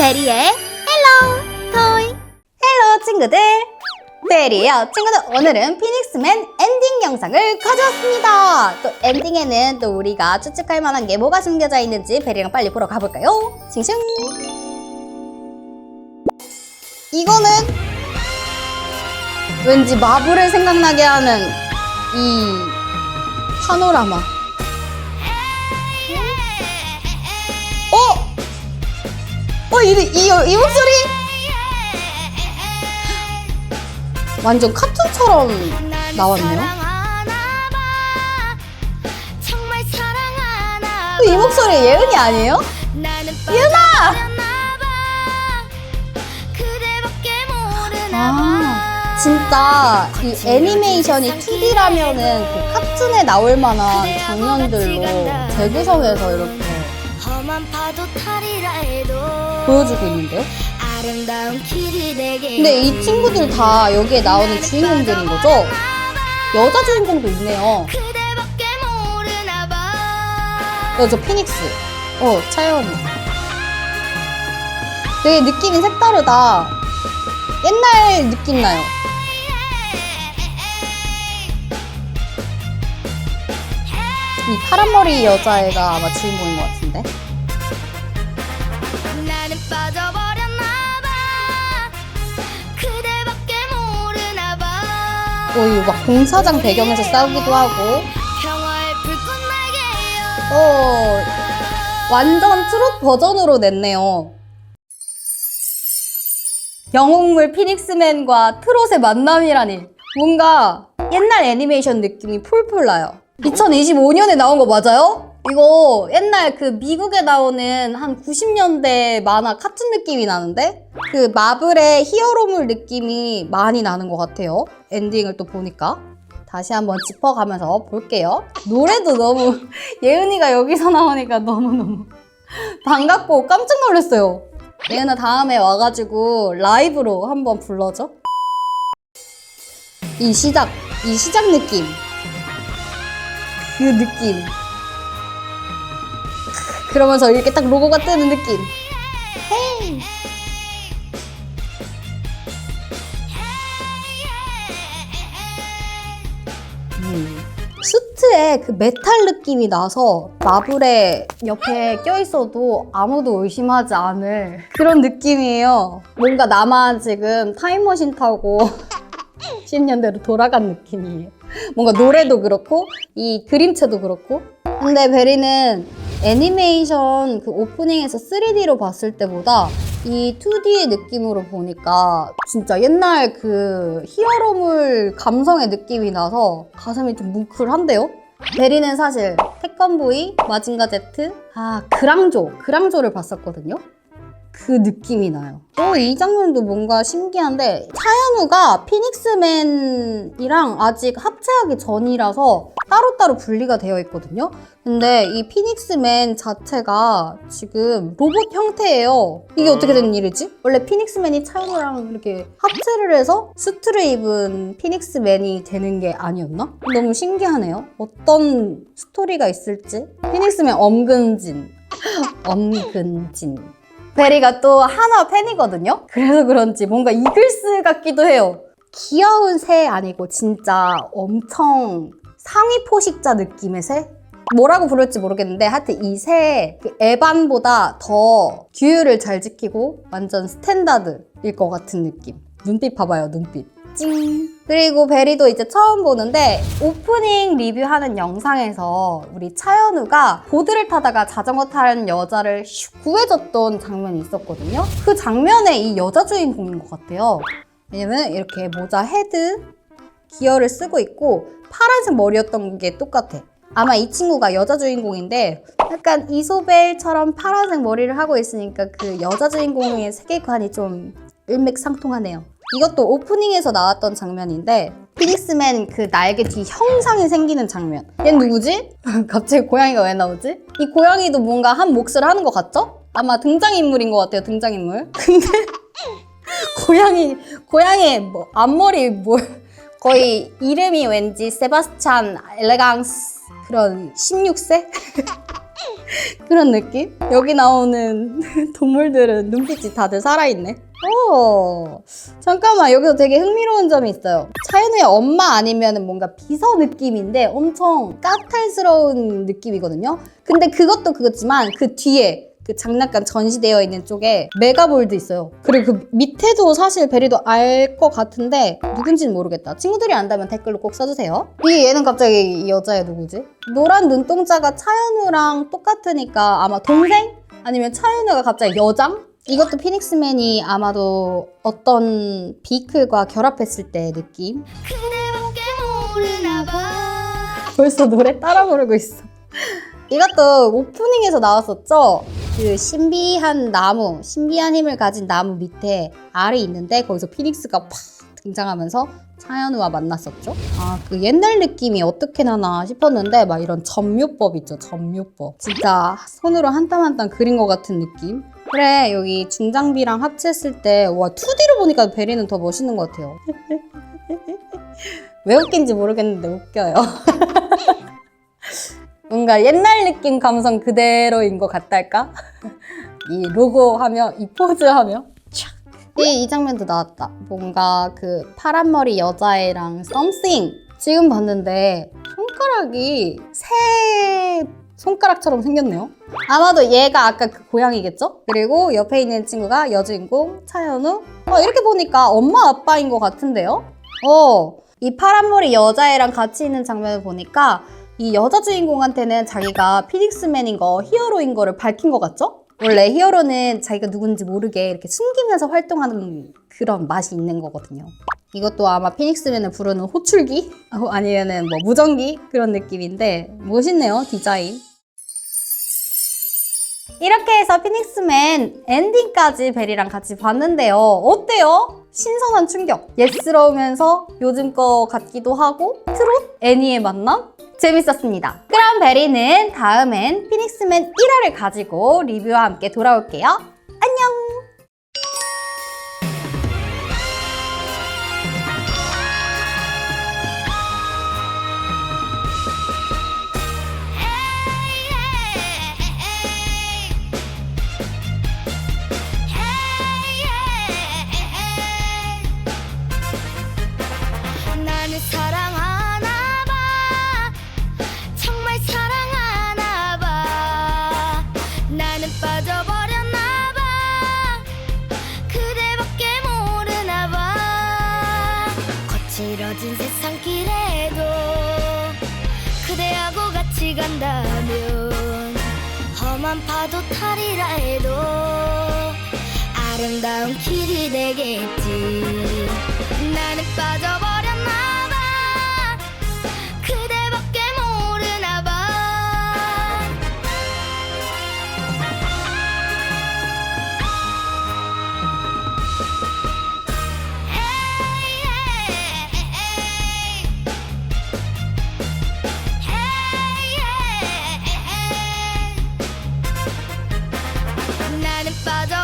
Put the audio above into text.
베리의 헬로 토이 헬로 친구들. 베리예요. 친구들 오늘은 피닉스맨 엔딩 영상을 가져왔습니다. 또 엔딩에는 또 우리가 추측할 만한 게 뭐가 숨겨져 있는지 베리랑 빨리 보러 가볼까요? 싱싱! 이거는 왠지 마블을 생각나게 하는 이 파노라마. 어? 어, 이, 이, 이 목소리? 완전 카툰처럼 나왔네요. 사랑하나 이 목소리 예은이 아니에요? 예은아 아, 진짜 이 애니메이션이 2D라면은 그 카툰에 나올 만한 장면들로 재구성해서 이렇게 험한 파도 탈이라 해도 보여주고 있는데요? 근데 이 친구들 다 여기에 나오는 주인공들인 거죠? 여자 주인공도 있네요. 어, 저 피닉스. 어, 차연. 되게 느낌이 색다르다. 옛날 느낌 나요. 이 파란머리 여자애가 아마 주인공인 것 같은데. 봐 어, 이거 막 공사장 배경에서 싸우기도 하고. 어, 완전 트롯 버전으로 냈네요. 영웅물 피닉스맨과 트롯의 만남이라니. 뭔가 옛날 애니메이션 느낌이 풀풀 나요. 2025년에 나온 거 맞아요? 이거 옛날 그 미국에 나오는 한 90년대 만화 카툰 느낌이 나는데? 그 마블의 히어로물 느낌이 많이 나는 것 같아요. 엔딩을 또 보니까. 다시 한번 짚어가면서 볼게요. 노래도 너무 예은이가 여기서 나오니까 너무너무 반갑고 깜짝 놀랐어요. 예은아 다음에 와가지고 라이브로 한번 불러줘. 이 시작, 이 시작 느낌. 그 느낌. 그러면서 이렇게 딱 로고가 뜨는 느낌. 헤이. 음. 수트에 그 메탈 느낌이 나서 마블의 옆에 껴있어도 아무도 의심하지 않을 그런 느낌이에요. 뭔가 나만 지금 타임머신 타고 10년대로 돌아간 느낌이에요. 뭔가 노래도 그렇고 이 그림체도 그렇고 근데 베리는 애니메이션 그 오프닝에서 3D로 봤을 때보다 이 2D의 느낌으로 보니까 진짜 옛날 그 히어로물 감성의 느낌이 나서 가슴이 좀 뭉클한데요? 베리는 사실 태권보이, 마징가 제트, 아 그랑조, 그랑조를 봤었거든요. 그 느낌이 나요. 어, 이 장면도 뭔가 신기한데 차현우가 피닉스맨이랑 아직 합체하기 전이라서 따로따로 분리가 되어 있거든요. 근데 이 피닉스맨 자체가 지금 로봇 형태예요. 이게 어떻게 된 일이지? 원래 피닉스맨이 차현우랑 이렇게 합체를 해서 수트를 입은 피닉스맨이 되는 게 아니었나? 너무 신기하네요. 어떤 스토리가 있을지. 피닉스맨 엄근진. 엄근진. 베리가 또 한화 팬이거든요? 그래서 그런지 뭔가 이글스 같기도 해요. 귀여운 새 아니고 진짜 엄청 상위 포식자 느낌의 새? 뭐라고 부를지 모르겠는데 하여튼 이새그 에반보다 더 규율을 잘 지키고 완전 스탠다드일 것 같은 느낌. 눈빛 봐봐요, 눈빛. 찡. 그리고 베리도 이제 처음 보는데 오프닝 리뷰하는 영상에서 우리 차연우가 보드를 타다가 자전거 타는 여자를 슉 구해줬던 장면이 있었거든요. 그 장면에 이 여자 주인공인 것 같아요. 왜냐면 이렇게 모자 헤드 기어를 쓰고 있고 파란색 머리였던 게 똑같아. 아마 이 친구가 여자 주인공인데 약간 이소벨처럼 파란색 머리를 하고 있으니까 그 여자 주인공의 세계관이 좀 일맥상통하네요. 이것도 오프닝에서 나왔던 장면인데 피닉스맨 그 날개 뒤 형상이 생기는 장면. 얘 누구지? 갑자기 고양이가 왜 나오지? 이 고양이도 뭔가 한 몫을 하는 것 같죠? 아마 등장인물인 것 같아요, 등장인물. 근데 고양이, 고양이 뭐 앞머리 뭐 거의 이름이 왠지 세바스찬 엘레강스 그런 16세? 그런 느낌? 여기 나오는 동물들은 눈빛이 다들 살아있네. 오, 잠깐만 여기서 되게 흥미로운 점이 있어요. 차윤우의 엄마 아니면 뭔가 비서 느낌인데 엄청 까탈스러운 느낌이거든요. 근데 그것도 그거지만 그 뒤에 그 장난감 전시되어 있는 쪽에 메가볼드 있어요. 그리고 그 밑에도 사실 베리도 알 것 같은데 누군지는 모르겠다. 친구들이 안다면 댓글로 꼭 써주세요. 이 얘는 갑자기 이 여자애 누구지? 노란 눈동자가 차현우랑 똑같으니까 아마 동생? 아니면 차현우가 갑자기 여장? 이것도 피닉스맨이 아마도 어떤 비클과 결합했을 때 느낌? 그대밖에 모르나 봐 벌써 노래 따라 부르고 있어. 이것도 오프닝에서 나왔었죠? 그 신비한 나무, 신비한 힘을 가진 나무 밑에 알이 있는데 거기서 피닉스가 팍 등장하면서 차현우와 만났었죠? 아, 그 옛날 느낌이 어떻게 나나 싶었는데 막 이런 점묘법 있죠, 점묘법. 진짜 손으로 한 땀 한 땀 그린 것 같은 느낌? 그래, 여기 중장비랑 합쳤을 때, 와, 2D로 보니까 베리는 더 멋있는 것 같아요. 왜 웃긴지 모르겠는데 웃겨요. 뭔가 옛날 느낌 감성 그대로인 것 같달까? 이 로고 하며 이 포즈 하며 촥. 이, 이 장면도 나왔다. 뭔가 그 파란 머리 여자애랑 썸씽 지금 봤는데 손가락이 새 손가락처럼 생겼네요. 아마도 얘가 아까 그 고양이겠죠? 그리고 옆에 있는 친구가 여주인공 차현우. 어, 이렇게 보니까 엄마 아빠인 것 같은데요? 어, 이 파란 머리 여자애랑 같이 있는 장면을 보니까 이 여자 주인공한테는 자기가 피닉스맨인 거, 히어로인 거를 밝힌 것 같죠? 원래 히어로는 자기가 누군지 모르게 이렇게 숨기면서 활동하는 그런 맛이 있는 거거든요. 이것도 아마 피닉스맨을 부르는 호출기? 어, 아니면은 뭐 무전기? 그런 느낌인데 멋있네요, 디자인. 이렇게 해서 피닉스맨 엔딩까지 베리랑 같이 봤는데요. 어때요? 신선한 충격. 예스러우면서 요즘 거 같기도 하고 트롯? 애니의 만남? 재밌었습니다. 그럼 베리는 다음엔 피닉스맨 1화를 가지고 리뷰와 함께 돌아올게요. 간다면 험한 파도 탈이라 해도 아름다운 길이 되겠지 나는 빠져